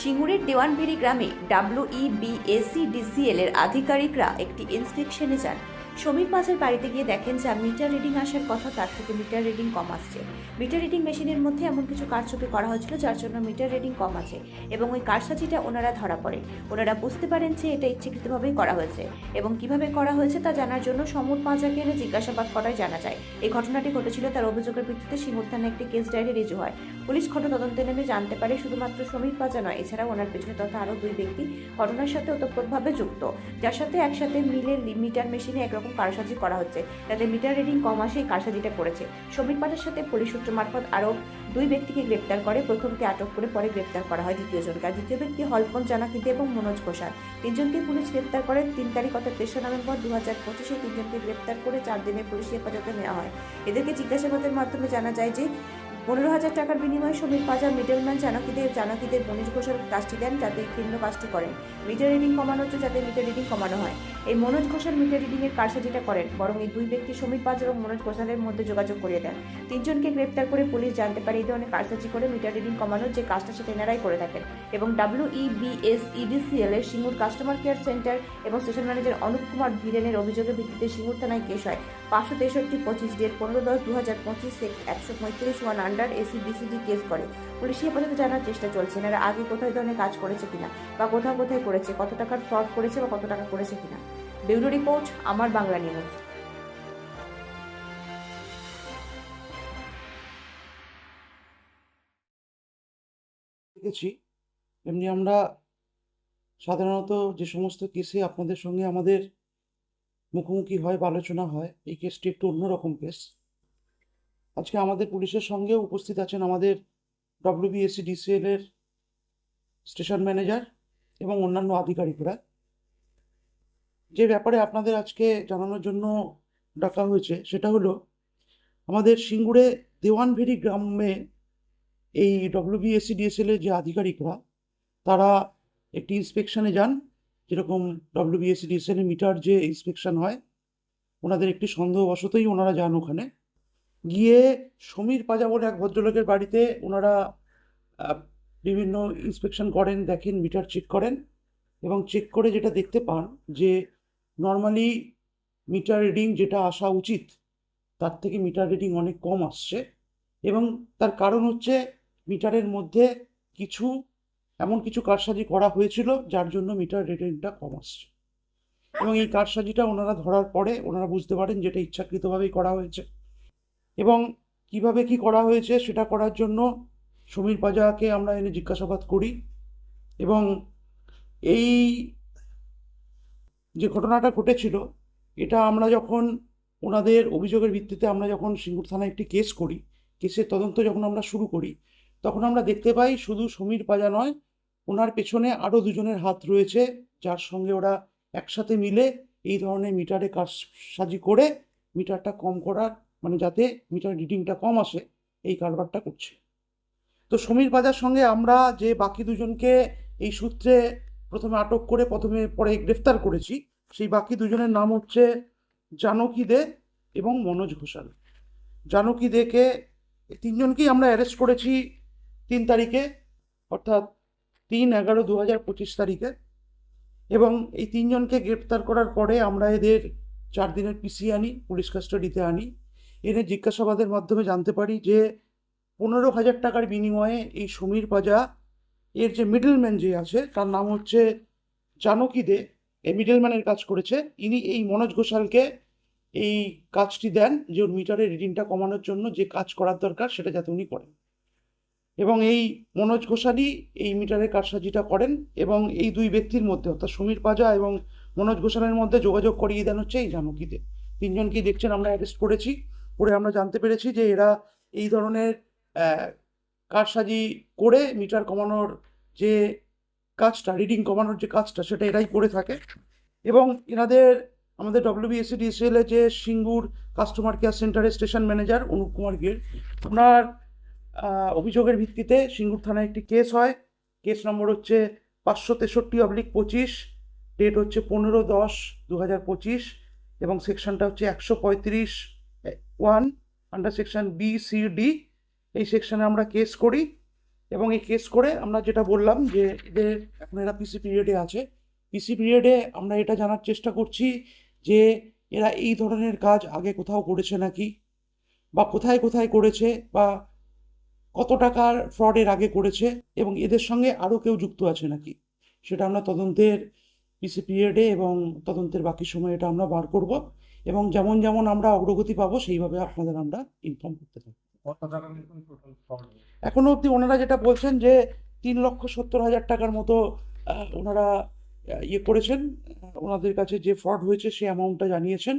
সিঙ্গুরের দেওয়ানভেরি গ্রামে ডাব্লিউইবিএসিডিসিএল এর আধিকারিকরা একটি ইন্সপেকশনে যান। সমীর মাঝের বাড়িতে গিয়ে দেখেন যা মিটার রিডিং আসার কথা, তার থেকে মিটার রিডিং কম আসছে। মিটার রিডিং মেশিনের মধ্যে এমন কিছু কারচুপি করা হয়েছিল যার জন্য মিটার রিডিং কম আছে এবং ওই কারসাজিটা ওনারা ধরা পড়ে। ওনারা বুঝতে পারেন যে এটা ইচ্ছাকৃতভাবেই করা হয়েছে এবং কীভাবে করা হয়েছে তা জানার জন্য সমর পাঁচাকে এনে জিজ্ঞাসাবাদ করায় জানা যায়। এই ঘটনাটি ঘটেছিল তার অভিযোগের ভিত্তিতে সিঙ্গুর থানায় একটি কেস ডায়েরি রিজু হয়। পুলিশ ঘটনা তদন্তে নেমে জানতে পারে শুধুমাত্র সমীর পাজা নয়, এছাড়াও ওনার পেছনে তথা আরও দুই ব্যক্তি ঘটনার সাথে ওতপ্রোতভাবে যুক্ত, যার সাথে একসাথে মিলে মিটার মেশিনে একরকম কারসাজি করা হচ্ছে। যাতে মিটার রিডিং কম আসে এই কারসাজিটা করেছে। সমীর পাজার সাথে পুলিশ সূত্র মারফত আরও দুই ব্যক্তিকে গ্রেপ্তার করে। প্রথমকে আটক করে পরে গ্রেপ্তার করা হয় দ্বিতীয় জনকে আর দ্বিতীয় ব্যক্তি হলপন জানাকিতে এবং মনোজ ঘোষাল। তিনজনকে পুলিশ গ্রেপ্তার করে তিন তারিখ অর্থাৎ তেসরা নভেম্বর দু হাজার পঁচিশে তিনজনকে গ্রেপ্তার করে চার দিনের পুলিশ হেফাজতে নেওয়া হয়। এদেরকে জিজ্ঞাসাবাদের মাধ্যমে জানা যায় যে পনেরো হাজার টাকার বিনিময়ে সমীর পাজা মিডলম্যান জানকীদের জানকীদের মনোজ ঘোষাল কাজটি দেন যাতে ভিন্ন কাজটি করেন। মিটার রিডিং কমানোর জন্য যাতে মিটার রিডিং কমানো হয়। এই মনোজ ঘোষাল মিটার রিডিং এর কারসাজিটা করেন, বরং এই দুই ব্যক্তি সমীর পাজ এবং মনোজ ঘোষালের মধ্যে যোগাযোগ করিয়ে দেন। তিনজনকে গ্রেপ্তার করে পুলিশ জানতে পারে এই ধরনের কারসাজি করে মিটার রিডিং কমানোর যে কাজটা সেটা এনারাই করে থাকেন এবং ডাব্লিউইবিএস ইডিসিএল এর সিঙ্গুর কাস্টমার কেয়ার সেন্টার এবং স্টেশন ম্যানেজার অনুপ কুমার ধীরেনের অভিযোগের ভিত্তিতে সিঙ্গুর থানায় কেস হয়। পাঁচশো তেষট্টি পঁচিশ ডেট পনেরো দশ দু হাজার পঁচিশ একশো পঁয়ত্রিশ one under AC BCD case করে। পুলিশ হেফাজতে জানার চেষ্টা চলছে এনারা আগে কোথায় ধরনের কাজ করেছে কিনা, বা কোথাও কোথায় করেছে, কত টাকার ফ্রড করেছে বা কত টাকা করেছে কিনা। ব্যুরো রিপোর্ট, আমার বাংলা নিউজ। দেখেছি, এমনি আমরা সাধারণত যে সমস্ত কেসে আপনাদের সঙ্গে আমাদের মুখোমুখি হয় বা আলোচনা হয়, এই কেসটি একটু অন্যরকম কেস। আজকে আমাদের পুলিশের সঙ্গে উপস্থিত আছেন আমাদের ডব্লিউবিএসসি ডিসিএল এর স্টেশন ম্যানেজার এবং অন্যান্য আধিকারিকরা। যে ব্যাপারে আপনাদের আজকে জানানোর জন্য ডাকা হয়েছে সেটা হলো, আমাদের সিঙ্গুরে দেওয়ানভেরি গ্রামে এই ডব্লিউবিএসসি ডিএসএল এর যে আধিকারিকরা, তারা একটি ইন্সপেকশনে যান, যেরকম ডব্লিউবিএসসি ডিএসএল এর মিটার যে ইন্সপেকশন হয়, ওনাদের একটি সন্দেহবশতই ওনারা যান ওখানে। গিয়ে সমীর পাজা বলে এক ভদ্রলোকের বাড়িতে ওনারা বিভিন্ন ইন্সপেকশন করেন, দেখেন মিটার চেক করেন এবং চেক করে যেটা দেখতে পান যে নর্মালি মিটার রিডিং যেটা আসা উচিত, তার থেকে মিটার রিডিং অনেক কম আসছে এবং তার কারণ হচ্ছে মিটারের মধ্যে কিছু, এমন কিছু কারসাজি করা হয়েছিল যার জন্য মিটার রিডিংটা কম আসছে। এবং এই কারসাজিটা ওনারা ধরার পরে ওনারা বুঝতে পারেন যেটা ইচ্ছাকৃতভাবেই করা হয়েছে। এবং কীভাবে কি করা হয়েছে সেটা করার জন্য সমীর পাজাকে আমরা এনে জিজ্ঞাসাবাদ করি। এবং এই যে ঘটনাটা ঘটেছিল, এটা আমরা যখন ওনাদের অভিযোগের ভিত্তিতে আমরা যখন সিঙ্গুর থানায় একটি কেস করি, কেসের তদন্ত যখন আমরা শুরু করি, তখন আমরা দেখতে পাই শুধু সমীর পাজা নয়, ওনার পেছনে আরও দুজনের হাত রয়েছে, যার সঙ্গে ওরা একসাথে মিলে এই ধরনের মিটারে কাজ সাজি করে মিটারটা কম করার মানে যাতে মিটার রিডিংটা কম আসে, এই কারবারটা করছে। তো সমীর বাজার সঙ্গে আমরা যে বাকি দুজনকে এই সূত্রে প্রথমে আটক করে প্রথমে পরে গ্রেফতার করেছি, সেই বাকি দুজনের নাম হচ্ছে জানকী দে এবং মনোজ ঘোষাল। জানকী দেকে তিনজনকেই আমরা অ্যারেস্ট করেছি তিন তারিখে, অর্থাৎ তিন এগারো দু হাজার পঁচিশ তারিখে। এবং এই তিনজনকে গ্রেপ্তার করার পরে আমরা এদের চার দিনের পিসি আনি, পুলিশ কাস্টাডিতে আনি। এনে জিজ্ঞাসাবাদের মাধ্যমে জানতে পারি যে পনেরো হাজার টাকার বিনিময়ে এই সমীর পাজা এর যে মিডলম্যান যে আছে, তার নাম হচ্ছে জানকী দে এই মিডলম্যানের কাজ করেছে। ইনি এই মনোজ ঘোষালকে এই কাজটি দেন যে ওর মিটারের রিডিংটা কমানোর জন্য যে কাজ করার দরকার সেটা যাতে উনি করেন। এবং এই মনোজ ঘোষালই এই মিটারের কারসাজিটা করেন এবং এই দুই ব্যক্তির মধ্যে, অর্থাৎ সমীর পাজা এবং মনোজ ঘোষালের মধ্যে যোগাযোগ করিয়ে দেন হচ্ছে এই জানকীতে তিনজনকেই দেখছেন, আমরা অ্যারেস্ট করেছি। করে আমরা জানতে পেরেছি যে এরা এই ধরনের কারসাজি করে মিটার কমানোর যে কাজটা, রিডিং কমানোর যে কাজটা, সেটা এরাই করে থাকে। এবং এনাদের, আমাদের ডব্লিউবিএসসি ডিএসএল যে সিঙ্গুর কাস্টমার কেয়ার সেন্টারের স্টেশন ম্যানেজার অনুপ কুমার গির ওনার অভিযোগের ভিত্তিতে সিঙ্গুর থানায় একটি কেস হয়। কেস নম্বর হচ্ছে পাঁচশো তেষট্টি অবলিক পঁচিশ ডেট হচ্ছে পনেরো দশ দু হাজার পঁচিশ এবং সেকশনটা হচ্ছে একশো পঁয়ত্রিশ one under section B C D এই সেকশনে আমরা কেস করি এবং এই কেস করে আমরা যেটা বললাম যে এদের এখন এরা পিসি পিরিয়ডে আছে। পিসি পিরিয়ডে আমরা এটা জানার চেষ্টা করছি যে এরা এই ধরনের কাজ আগে কোথাও করেছে নাকি? বা কোথায় কোথায় করেছে? বা কত টাকার ফ্রডের আগে করেছে? এবং এদের সঙ্গে আরও কেউ যুক্ত আছে নাকি? সেটা আমরা তদন্তের পিসি পিরিয়ডে এবং তদন্তের বাকি সময় এটা আমরা বার করব। এবং যেমন যেমন আমরা অগ্রগতি পাবো সেইভাবে আপনাদের আমরা ইনফর্ম করতে থাকব এখনও অবধি ওনারা যেটা বলছেন যে তিন লক্ষ সত্তর হাজার টাকার মতো ওনারা ইয়ে করেছেন ওনাদের কাছে যে ফ্রড হয়েছে সেই অ্যামাউন্টটা জানিয়েছেন।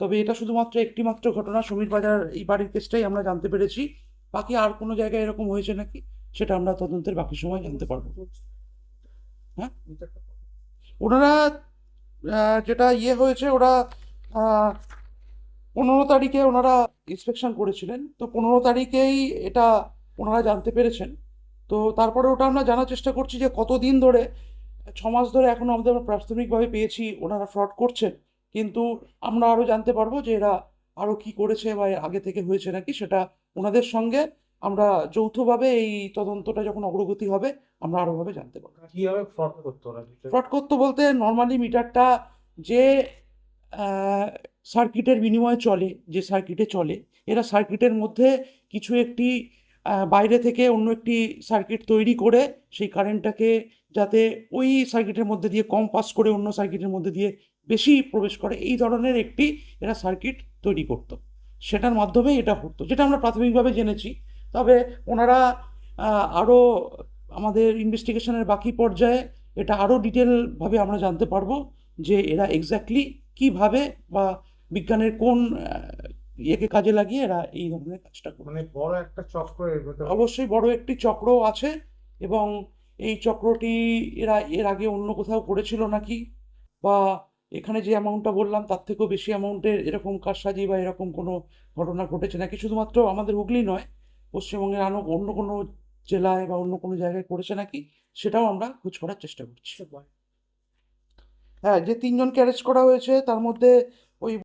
তবে এটা শুধুমাত্র একটি মাত্র ঘটনা সমীর বাজার এই বাড়ির কেসটাই আমরা জানতে পেরেছি। বাকি আর কোনো জায়গায় এরকম হয়েছে নাকি? সেটা আমরা তদন্তের বাকি সময় জানতে পারব। হ্যাঁ? ওনারা যেটা ইয়ে হয়েছে ওরা পনেরো তারিখে ওনারা ইন্সপেকশন করেছিলেন। তো পনেরো তারিখেই এটা ওনারা জানতে পেরেছেন। তো তারপরে ওটা আমরা জানার চেষ্টা করছি যে কতদিন ধরে ছ মাস ধরে এখনও আমাদের আমরা প্রাথমিকভাবে পেয়েছি ওনারা ফ্রড করছেন। কিন্তু আমরা আরও জানতে পারব যে এরা আরও কি করেছে বা এর আগে থেকে হয়েছে নাকি সেটা ওনাদের সঙ্গে আমরা যৌথভাবে এই তদন্তটা যখন অগ্রগতি হবে আমরা আরোভাবে জানতে পারব। কীভাবে ফ্রড করতো ফ্রড করতে বলতে নর্মালি মিটারটা যে সার্কিটের বিনিময়ে চলে, যে সার্কিটে চলে। এরা সার্কিটের মধ্যে কিছু একটি বাইরে থেকে অন্য একটি সার্কিট তৈরি করে সেই কারেন্টটাকে যাতে ওই সার্কিটের মধ্যে দিয়ে কম পাস করে অন্য সার্কিটের মধ্যে দিয়ে বেশি প্রবেশ করে। এই ধরনের একটি এরা সার্কিট তৈরি করতো। সেটার মাধ্যমে এটা হতো যেটা আমরা প্রাথমিকভাবে জেনেছি। তবে ওনারা আরও আমাদের ইনভেস্টিগেশনের বাকি পর্যায়ে এটা আরও ডিটেলভাবে আমরা জানতে পারব যে এরা এক্স্যাক্টলি কীভাবে বা বিজ্ঞানের কোন ইয়েকে কাজে লাগিয়ে এরা এই ধরনের কাজটা করে। মানে বড় একটা চক্র অবশ্যই বড় একটি চক্র আছে এবং এই চক্রটি এরা এর আগে অন্য কোথাও করেছিল নাকি? বা এখানে যে অ্যামাউন্টটা বললাম তার থেকেও বেশি অ্যামাউন্টের এরকম কারসাজি বা এরকম কোনো ঘটনা ঘটেছে নাকি? শুধুমাত্র আমাদের হুগলি নয় পশ্চিমবঙ্গের আরও অন্য কোনো জেলায় বা অন্য কোনো জায়গায় করেছে নাকি? সেটাও আমরা খোঁজ করার চেষ্টা করছি। হ্যাঁ যে তিনজনকে অ্যারেস্ট করা হয়েছে তার মধ্যে